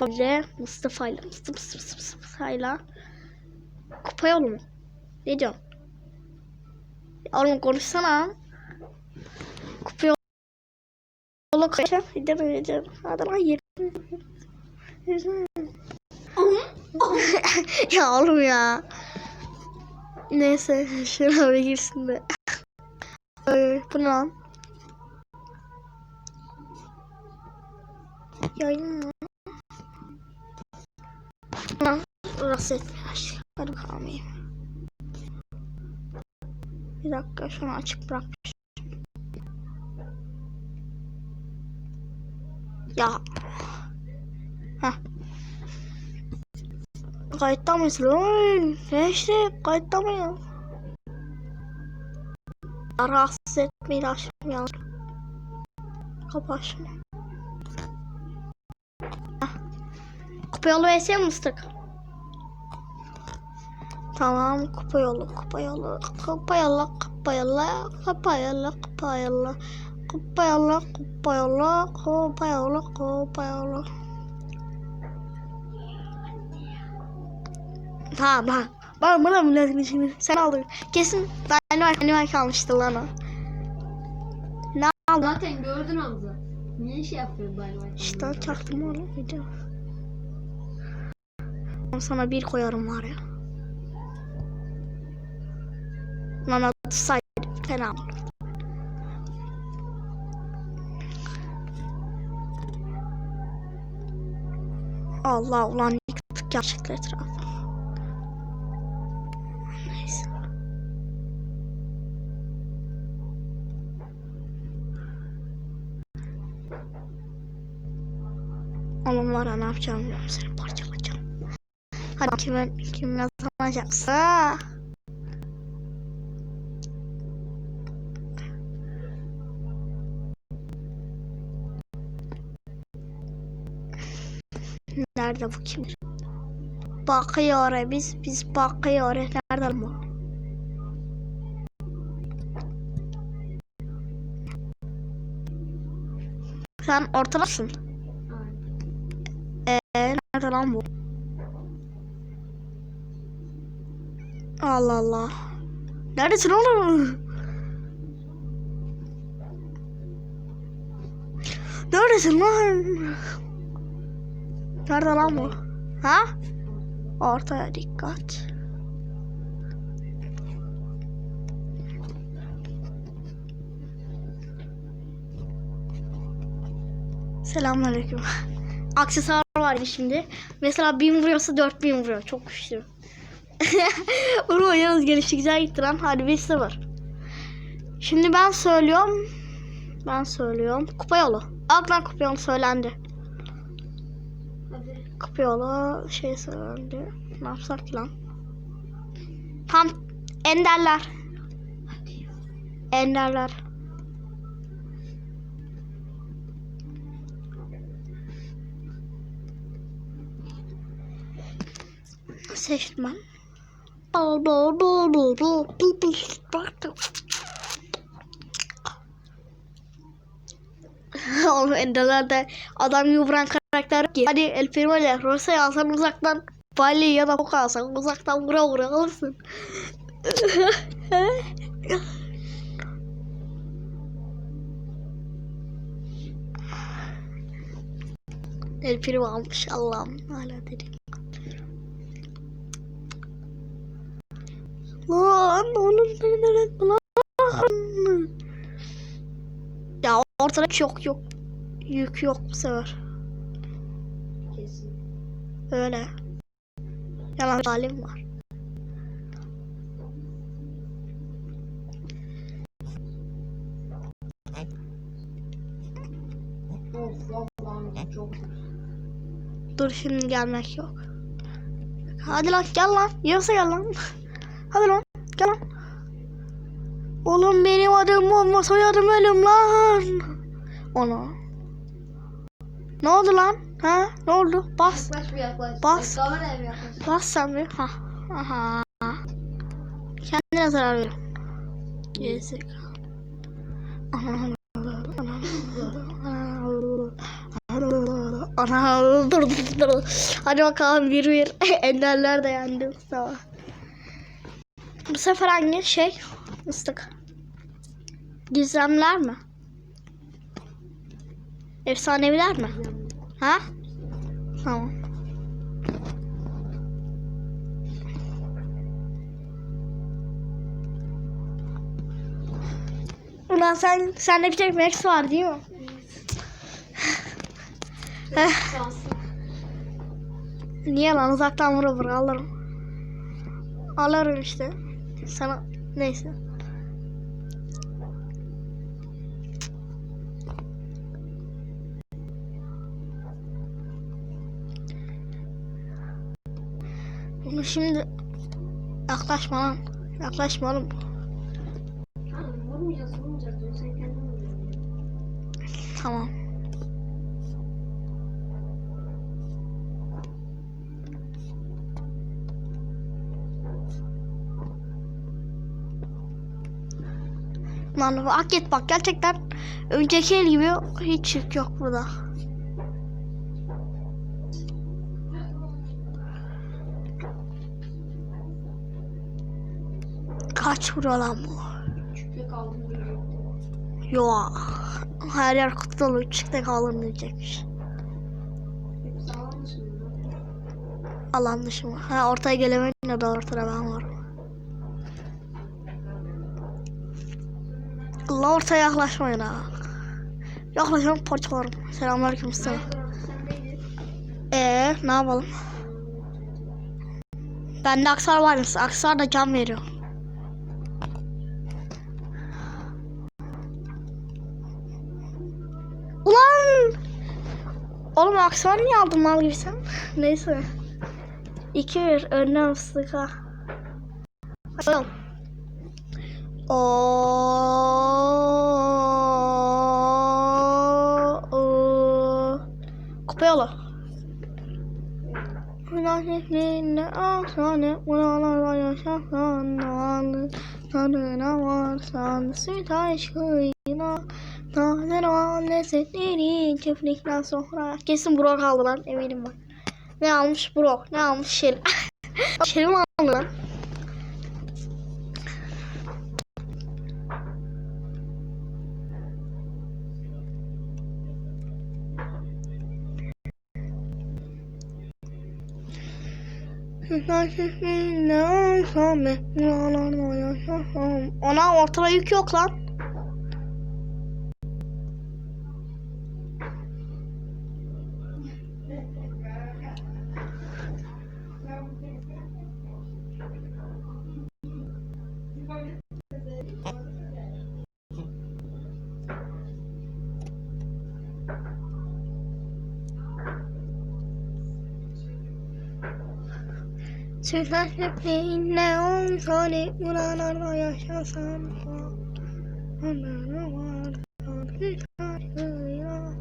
Böyle Mustafa'yla Mustafa Mustafa Mustafa'yla Kupa yolu mu? Ne diyorsun? Oğlum konuşsana. Kupa yolu Yolu koyacağım. Gidemeyeceğim. Hadi lan yerim. ya oğlum ya. Neyse şuna bir girsin de. Ay, bu ne lan? Yayın mı? Lan rahatsız etmiyor. Hadi iyi. Bir dakika şunu açık bırak. Ya. Heh. Kayıtta mıyız lan? İşte kayıtta mıyız? Rahatsız etmeyin açmayalım. Kapa şunu. Heh. Kupa yolu vs mıstık? Tamam kupa yolu kupa yolu kupa yolu kupa yolu kupa yolu kupa yolu kupa yolu kupa yolu kupa yolu kupa yolu Tamam bak. Bak bana mı lazım şimdi? Sen aldın. Kesin Dynamite Dynamite almıştı lan o. Ne aldın? Zaten gördün Hamza. Niye şey yapıyorsun bay? İşte çaktım oğlum video. Sana bir koyarım var ya. Lan atsaydı fena olur. Allah ulan yıktık gerçekten etrafı. Neyse. Ama var ya ne yapacağım bilmiyorum seni parçalayacağım. Hadi kime kimle tanışacaksa. Nerede bu kimdir? Bakıyor biz biz bakıyor nerede bu? Sen ortadasın. Eee nerede lan bu? Allah Allah. Neredesin oğlum? Neredesin lan? Nerede lan bu? Ha? Ortaya dikkat. Selamünaleyküm. Aksesuar var şimdi. Mesela 1000 vuruyorsa 4000 vuruyor. Çok güçlü. Bunu yalnız gelişi güzel gitti lan. Hadi bir sıfır. Şimdi ben söylüyorum. Ben söylüyorum. Kupa yolu. Alt lan kupa yolu söylendi. Yolu şey söylendi. Ne yapsak lan? Tam enderler. Enderler. Seçtim ben. Oğlum enderlerde adam vuran karakter ki. Hadi El Primo ile Rosa'yı alsan uzaktan Bali ya da Poco alsan uzaktan vura vura alırsın. El Primo almış Allah'ım hala dedim. Lan oğlum beni lan? Ya ortada çok yok. Yük yok bu sefer. Öyle. Yalan halim var. Dur şimdi gelmek yok. Hadi lan gel lan. Yoksa gel lan. Hadi lan gel lan. Oğlum benim adım olma soyadım ölüm lan. Ona. Ne oldu lan? Ha? Ne oldu? Bas. Yaklaş bir yaklaş. Bas. Kameraya bir yaklaş. Bas sen bir. Ha. Aha. Kendine zarar ver. Yazık. Anam. Ana dur dur dur. Hadi bakalım bir bir. Enderler de yendi Mustafa. Bu sefer hangi şey? Mıstık. Gizemler mi? Efsaneviler mi? Ha? Tamam. Ulan sen sende bir tek Max var değil mi? Şanslı. niye lan uzaktan vura vura alırım. Alırım işte. Sana neyse. Bunu şimdi yaklaşma lan. Yaklaşma oğlum. Vuracaksın. Tamam. Lan hak et bak gerçekten önceki el gibi hiç yük yok burada. Kaç vuruyor lan bu? Küçükte kaldım diyecektim. Yo. Her yer kutu dolu. Küçükte kalın diyecekmiş. Alan dışı mı? Ha ortaya gelemeyince de ortada ben varım. Allah ortaya yaklaşmayın ha. Yaklaşan parçalarım. Selamünaleyküm Mustafa. Ee, ne yapalım? Bende aksar var? Aksar da can veriyor. Oğlum aksar niye aldın mal gibi sen? Neyse. 2-1 önüne ıslık ha. Bakalım. Oo. Kupa yolu. Hünerlerine asane Unalarla yaşasan Doğanlı Tadına varsan Süt Nazen lezzetleri Çiftlikten sonra Kesin Brock aldı lan eminim ben Ne almış Brock ne almış Şel mi aldı lan Ona ortada yük yok lan. Sözlerle olsa ne buralarda yaşasam da Onlara varsa bir şarkıyla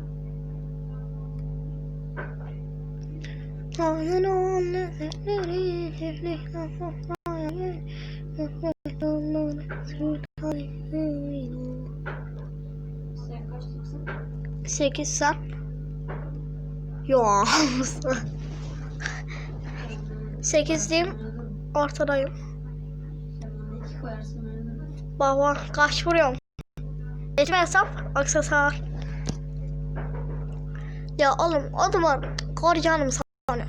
Aynen o lezzetleri çiftlikten sofraya gel yolları süt aşkıyla Sen kaçtıksın? 8 sen 8 diyeyim ortadayım? Bak bak kaç vuruyorum. Geçme hesap aksesuar. Ya oğlum o duvar koruyacağım sanıyor.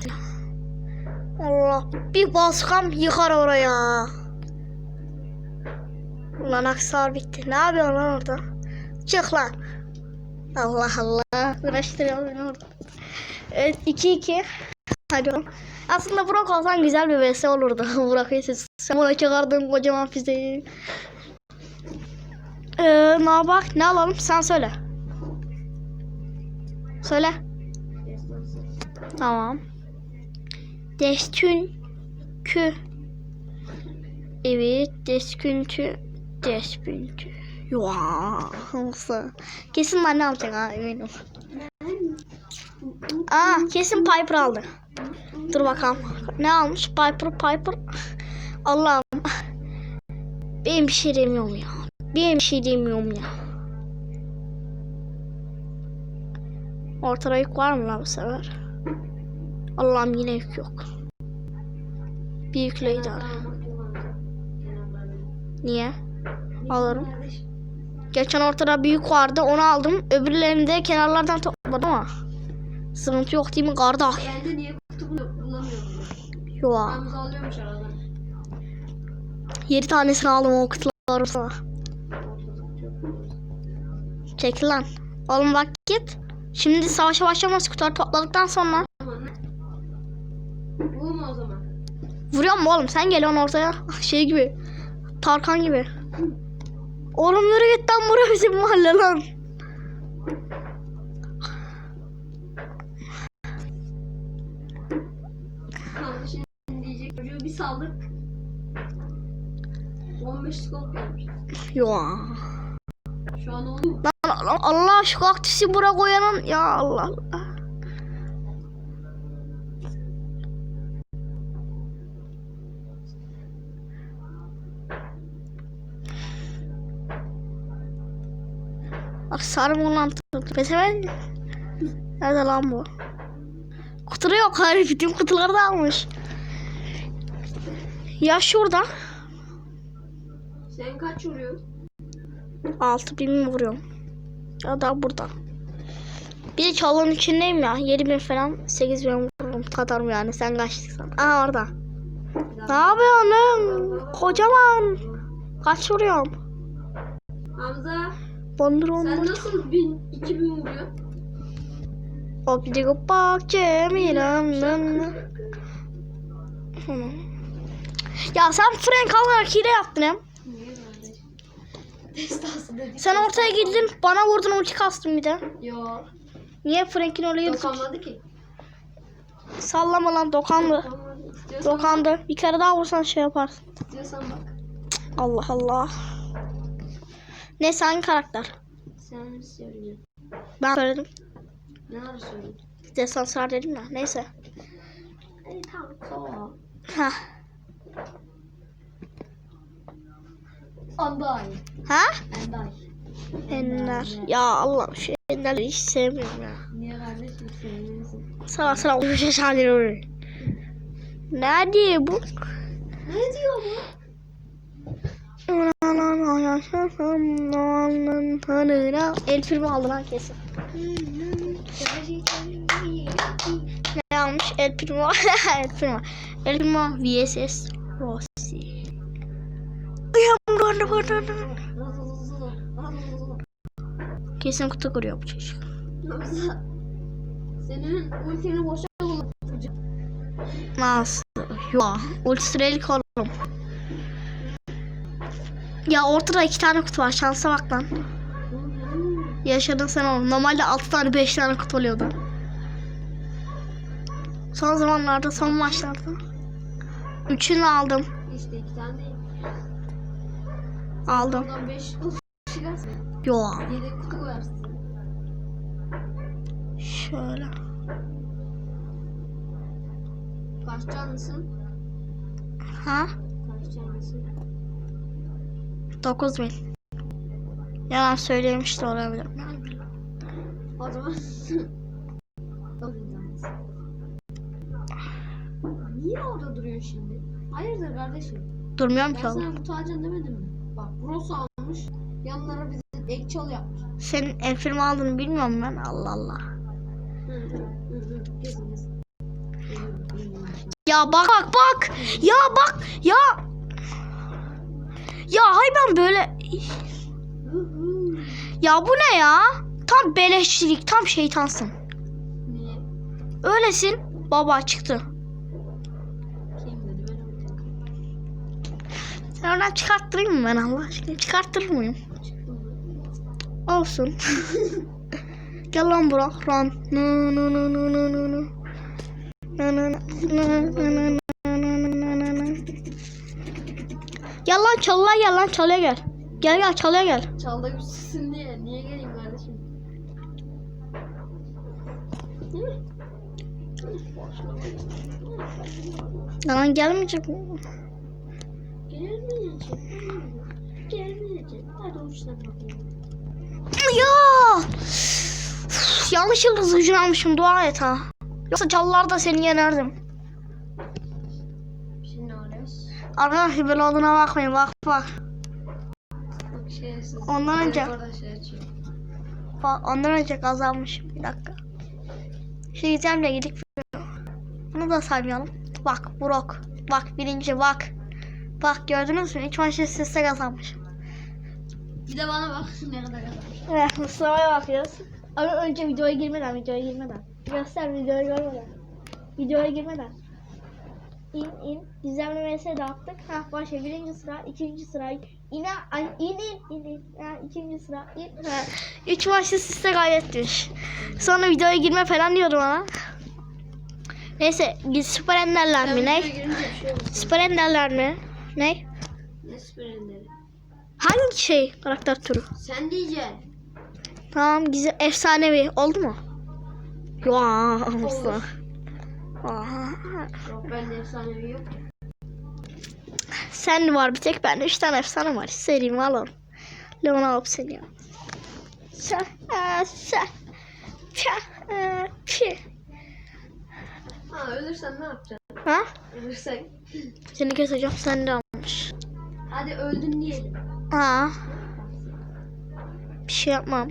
Allah bir baskam yıkar oraya. Ulan aksesuar bitti. Ne yapıyorsun lan orada? Çık lan. Allah Allah. Uğraştırıyor beni orada. Evet 2-2. Hadi. Aslında Burak olsan güzel bir vs olurdu. Burak'ı siz. Sen bana çıkardın kocaman füzeyi. Ee, ne bak ne alalım sen söyle. Söyle. Tamam. Deskünkü. Evet, deskünkü. Deskünkü. Yuaa. Kesin ben ne alacak ha eminim. Aa, kesin Piper aldı. Dur bakalım. Ne almış? Piper, Piper. Allah'ım. Ben bir şey demiyorum ya. Ben bir şey demiyorum ya. Ortada yük var mı lan bu sefer? Allah'ım yine yük yok. Bir yükle idare. Niye? Alırım. Geçen ortada bir yük vardı onu aldım. Öbürlerini de kenarlardan topladım ama. Sıkıntı yok değil mi kardeş? Bende niye kutu bulu- bulamıyorum Yok. Hamza alıyormuş aradan. 7 tanesini aldım o kutuları sana. Çekil lan. Oğlum bak git. Şimdi savaşa başlamaz kutuları topladıktan sonra. Mu o zaman? Vuruyor mu oğlum? Sen geliyorsun ortaya. Şey gibi. Tarkan gibi. Oğlum yürü git lan buraya bizim mahalle lan. Saldık. 15 skop gelmiş. Yo. Şu an oldu. Lan lan Allah şu kaktüsü buraya koyanın. Ya Allah Allah. Bak sarı lan tuttu. Peseven. Nerede lan bu? Kutuda yok. Hayır bütün kutuları da almış. Ya şurada. Sen kaç vuruyorsun? 6000 mi vuruyorum? Ya da burada. Bir de çalının içindeyim ya. 7000 falan 8000 vururum. Katarım yani. Sen kaçtıysan. Aa orada. Ne yapıyorsun? Kocaman. Kaç vuruyorum? Hamza Bondurum. sen nasıl 1000 2000 vuruyorsun? O bir de bak Cemilem. Ya sen Frank alarak hile yaptın hem. Sen ortaya girdin bana vurdun ulti kastın bir de. Yo. Niye Frank'in oraya girdin? Dokanmadı ki. Sallama lan dokandı. Dokandı. Bir kere daha vursan şey yaparsın. istiyorsan bak. Allah Allah. Neyse hangi karakter? Sen söyleyeceksin. Ben söyledim. Ne ara söyleyeyim? Desanslar dedim ya. Neyse. Ey tamam. Ha. Anday. Ha? Anday. Ender. Ya Allah şu Ender'i hiç sevmiyorum ya. Niye kardeşim sevmiyorsun? Sana sana şey sanıyorum. Ne diyor bu? Ne diyor bu? El filmi aldı lan kesin. Ne almış? El Primo. El Primo. El Primo VSS Rossi. Kesin kutu kuruyor bu çocuk. Senin ultini boşa kullanacağım. Nasıl? Yok. Ultralik oğlum. Ya ortada iki tane kutu var. Şansa bak lan. Yaşadın sen oğlum. Normalde altı tane beş tane kutu oluyordu. Son zamanlarda son maçlarda. Üçünü aldım. İşte iki tane değil. Aldım. Çıkarsın. Yo. Yedek kutu koyarsın. Şöyle. Kaç canlısın? Ha? Kaç canlısın? 9 bin. Yalan söylemiş de olabilirim. O zaman... Niye orada duruyorsun şimdi? Hayırdır kardeşim? Durmuyorum Ben ki oğlum. sana kutu alacaksın demedim mi? Bak Bros almış. Yanlara bize ek çal yapmış. Senin el filmi aldığını bilmiyorum ben. Allah Allah. Hı hı hı. Ya bak bak bak. Ya bak. Ya. Ya hay ben böyle. Ya bu ne ya? Tam beleşçilik. Tam şeytansın. Niye? Öylesin. Baba çıktı. Sen oradan çıkarttırayım mı ben Allah aşkına? Çıkarttırır mıyım? Olsun. Gel lan bırak lan. No no no no no no no. Na na na na na Gel lan çalıya gel lan çalıya gel. Gel gel çalıya gel. Çalda güçsüzsün diye. Niye geleyim kardeşim? Lan gelmeyecek mi? Gelmeyecek. Gelmeyecek. Hadi uçtan. Ya! Üf, yanlış yıldız gücünü almışım dua et ha. Yoksa çalılarda seni yenerdim. Şimdi? Arkadaşlar böyle olduğuna bakmayın bak bak. Şerefsiz. Ondan önce- şey. Bak ondan önce kazanmışım. Bir dakika. Gideceğim de gidip bunu da saymayalım. Bak Brok. Bak birinci bak. Bak gördünüz mü? İlk maçta sesle kazanmışım. Bir de bana bak ne kadar kazanmış. Evet Mustafa'ya bakıyoruz. Ama önce videoya girmeden, videoya girmeden. Göster videoya girmeden. Videoya girmeden. İn in. Düzenli vs dağıttık. Ha başla birinci sıra, ikinci sıra. İne, ay, in in in in. Ha, ikinci sıra. in. Ha. Üç maçta siste kaybetmiş. Sonra videoya girme falan diyordum ama. Neyse süper enderler mi ne? Şey. Süper enderler mi? Ne? Ne süper. Hangi şey karakter türü? Sen diyeceksin. Tamam güzel efsanevi oldu mu? Ya Olur. Yok bende efsanevi yok. Sen var bir tek ben üç tane efsane var. Serimi alın. Leon alıp seni a, sa, ça, a, pi. Ha ölürsen ne yapacaksın? Ha? Ölürsen. Seni keseceğim sen de almış. Hadi öldün diyelim. Ha. Bir şey yapmam.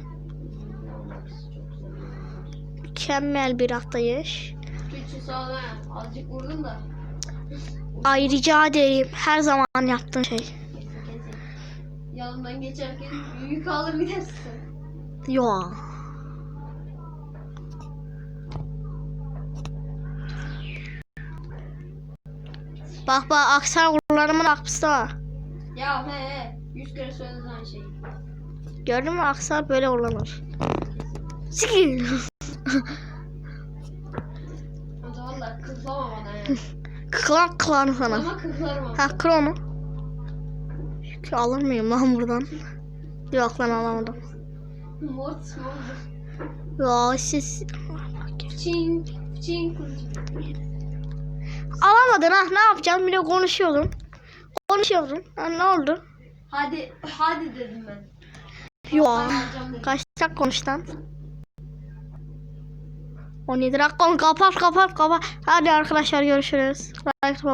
Mükemmel bir atlayış. Güçlü sonra azıcık vurdun da. Ay rica ederim. Her zaman yaptığın şey. Yanımdan geçerken yük alır gidersin. Yo. Bak bak aksan kullanımın var. Ya he he. Yüz kere söyledin aynı şeyi. Gördün mü aksan böyle kullanır. Zaman da kıklama bana ya. Kıklan kıklan sana. Ama kıklarım ama. Ha kır onu. Şu alır mıyım lan buradan? Yok lan alamadım. Mort ne oldu? Ya siz Çin. Çin kılıcı. Alamadın ha ne yapacağım bir de konuşuyordum. Konuşuyordum. Ha, ne oldu? Hadi hadi dedim ben. Yo. Kaç dakika konuştu lan? 17 dakika kapat kapat kapat. Hadi arkadaşlar görüşürüz. Like